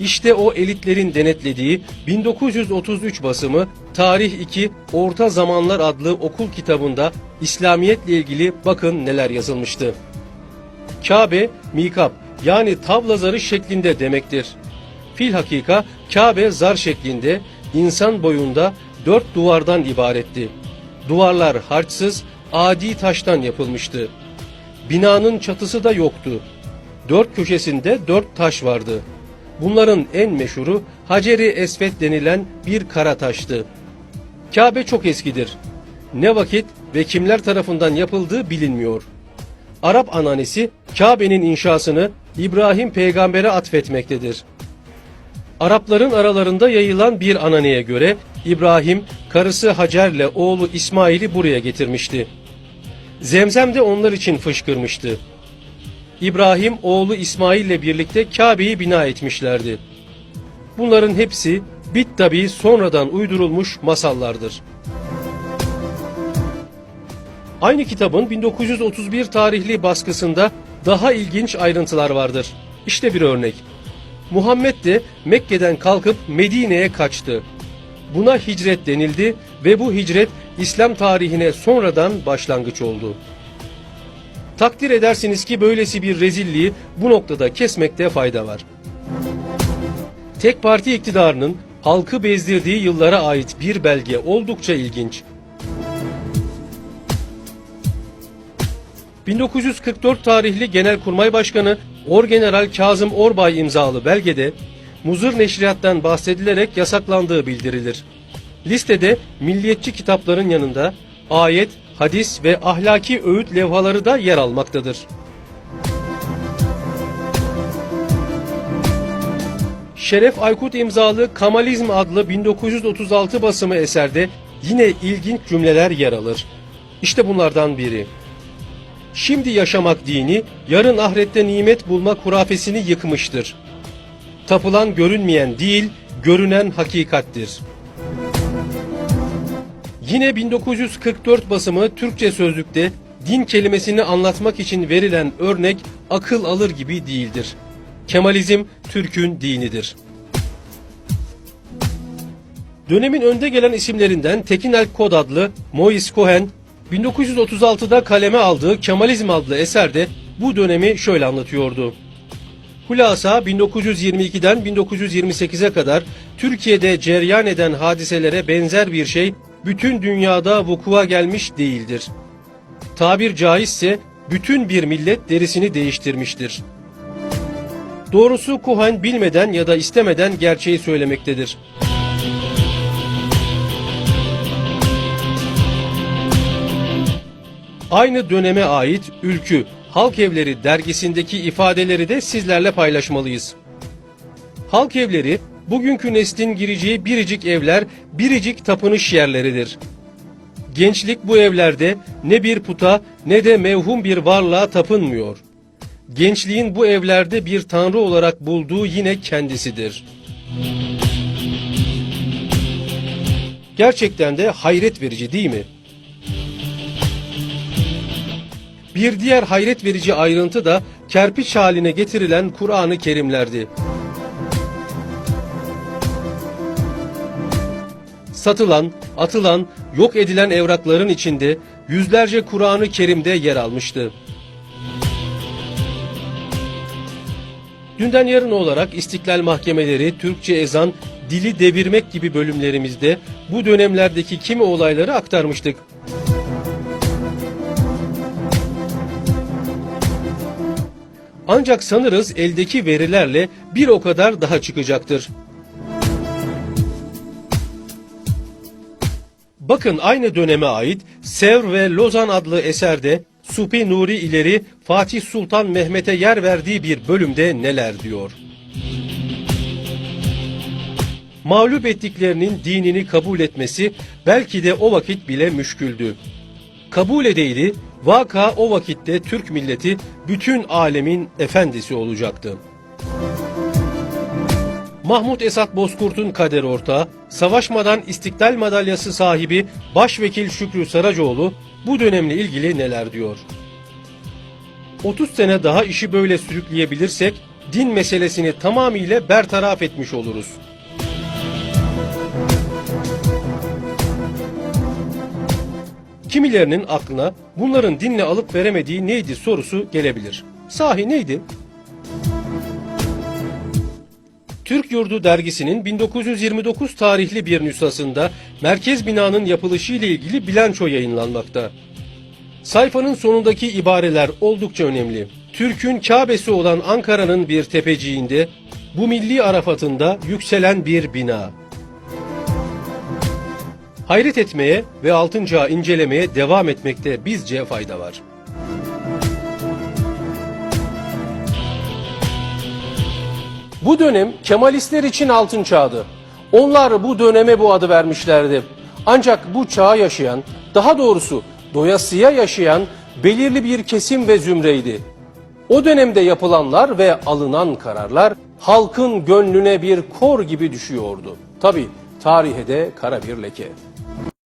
İşte o elitlerin denetlediği 1933 basımı Tarih 2 Orta Zamanlar adlı okul kitabında İslamiyetle ilgili bakın neler yazılmıştı. Kabe, mikap yani tavla zarı şeklinde demektir. Fil hakika Kabe zar şeklinde, insan boyunda dört duvardan ibaretti. Duvarlar harçsız, adi taştan yapılmıştı. Binanın çatısı da yoktu. Dört köşesinde dört taş vardı. Bunların en meşhuru Haceri Esved denilen bir kara taştı. Kabe çok eskidir. Ne vakit ve kimler tarafından yapıldığı bilinmiyor. Arap ananesi Kabe'nin inşasını İbrahim peygambere atfetmektedir. Arapların aralarında yayılan bir ananeye göre İbrahim karısı Hacer'le oğlu İsmail'i buraya getirmişti. Zemzem de onlar için fışkırmıştı. İbrahim oğlu İsmail ile birlikte Kabe'yi bina etmişlerdi. Bunların hepsi bit tabi sonradan uydurulmuş masallardır. Aynı kitabın 1931 tarihli baskısında daha ilginç ayrıntılar vardır. İşte bir örnek. Muhammed de Mekke'den kalkıp Medine'ye kaçtı. Buna hicret denildi ve bu hicret İslam tarihine sonradan başlangıç oldu. Takdir edersiniz ki böylesi bir rezilliği bu noktada kesmekte fayda var. Tek parti iktidarının halkı bezdirdiği yıllara ait bir belge oldukça ilginç. 1944 tarihli Genelkurmay Başkanı Orgeneral Kazım Orbay imzalı belgede Muzır Neşriyat'tan bahsedilerek yasaklandığı bildirilir. Listede milliyetçi kitapların yanında ayet, hadis ve ahlaki öğüt levhaları da yer almaktadır. Şeref Aykut imzalı Kamalizm adlı 1936 basımı eserde yine ilginç cümleler yer alır. İşte bunlardan biri. Şimdi yaşamak dini, yarın ahirette nimet bulmak hurafesini yıkmıştır. Tapılan görünmeyen değil, görünen hakikattir. Yine 1944 basımı Türkçe sözlükte din kelimesini anlatmak için verilen örnek akıl alır gibi değildir. Kemalizm Türk'ün dinidir. Dönemin önde gelen isimlerinden Tekin Kod adlı Mois Cohen 1936'da kaleme aldığı Kemalizm adlı eserde bu dönemi şöyle anlatıyordu. Hulasa 1922'den 1928'e kadar Türkiye'de cereyan eden hadiselere benzer bir şey bütün dünyada vukua gelmiş değildir. Tabir caizse bütün bir millet derisini değiştirmiştir. Doğrusu Kuhan bilmeden ya da istemeden gerçeği söylemektedir. Aynı döneme ait Ülkü, Halk Evleri dergisindeki ifadeleri de sizlerle paylaşmalıyız. Halk evleri, bugünkü neslin gireceği biricik evler, biricik tapınış yerleridir. Gençlik bu evlerde ne bir puta ne de mevhum bir varlığa tapınmıyor. Gençliğin bu evlerde bir tanrı olarak bulduğu yine kendisidir. Gerçekten de hayret verici değil mi? Bir diğer hayret verici ayrıntı da kerpiç haline getirilen Kur'an-ı Kerimlerdi. Satılan, atılan, yok edilen evrakların içinde yüzlerce Kur'an-ı Kerim'de yer almıştı. Dünden yarın olarak İstiklal Mahkemeleri, Türkçe ezan, dili devirmek gibi bölümlerimizde bu dönemlerdeki kimi olayları aktarmıştık. Ancak sanırız eldeki verilerle bir o kadar daha çıkacaktır. Bakın aynı döneme ait Sevr ve Lozan adlı eserde Supi Nuri ileri Fatih Sultan Mehmet'e yer verdiği bir bölümde neler diyor. Mağlup ettiklerinin dinini kabul etmesi belki de o vakit bile müşküldü. Kabul edeydi, vaka o vakitte Türk milleti bütün alemin efendisi olacaktı. Mahmut Esat Bozkurt'un kader ortağı, savaşmadan İstiklal Madalyası sahibi Başvekil Şükrü Saracoğlu bu dönemle ilgili neler diyor? 30 sene daha işi böyle sürükleyebilirsek din meselesini tamamıyla bertaraf etmiş oluruz. Kimilerinin aklına bunların dinle alıp veremediği neydi sorusu gelebilir. Sahi neydi? Türk Yurdu dergisinin 1929 tarihli bir nüshasında merkez binanın yapılışı ile ilgili bilanço yayınlanmakta. Sayfanın sonundaki ibareler oldukça önemli. Türk'ün Kabe'si olan Ankara'nın bir tepeciğinde, bu milli arafatında yükselen bir bina. Hayret etmeye ve altın çağı incelemeye devam etmekte bizce fayda var. Bu dönem Kemalistler için altın çağdı. Onlar bu döneme bu adı vermişlerdi. Ancak bu çağa yaşayan, daha doğrusu doyasıya yaşayan belirli bir kesim ve zümreydi. O dönemde yapılanlar ve alınan kararlar halkın gönlüne bir kor gibi düşüyordu. Tabi tarihe de kara bir leke.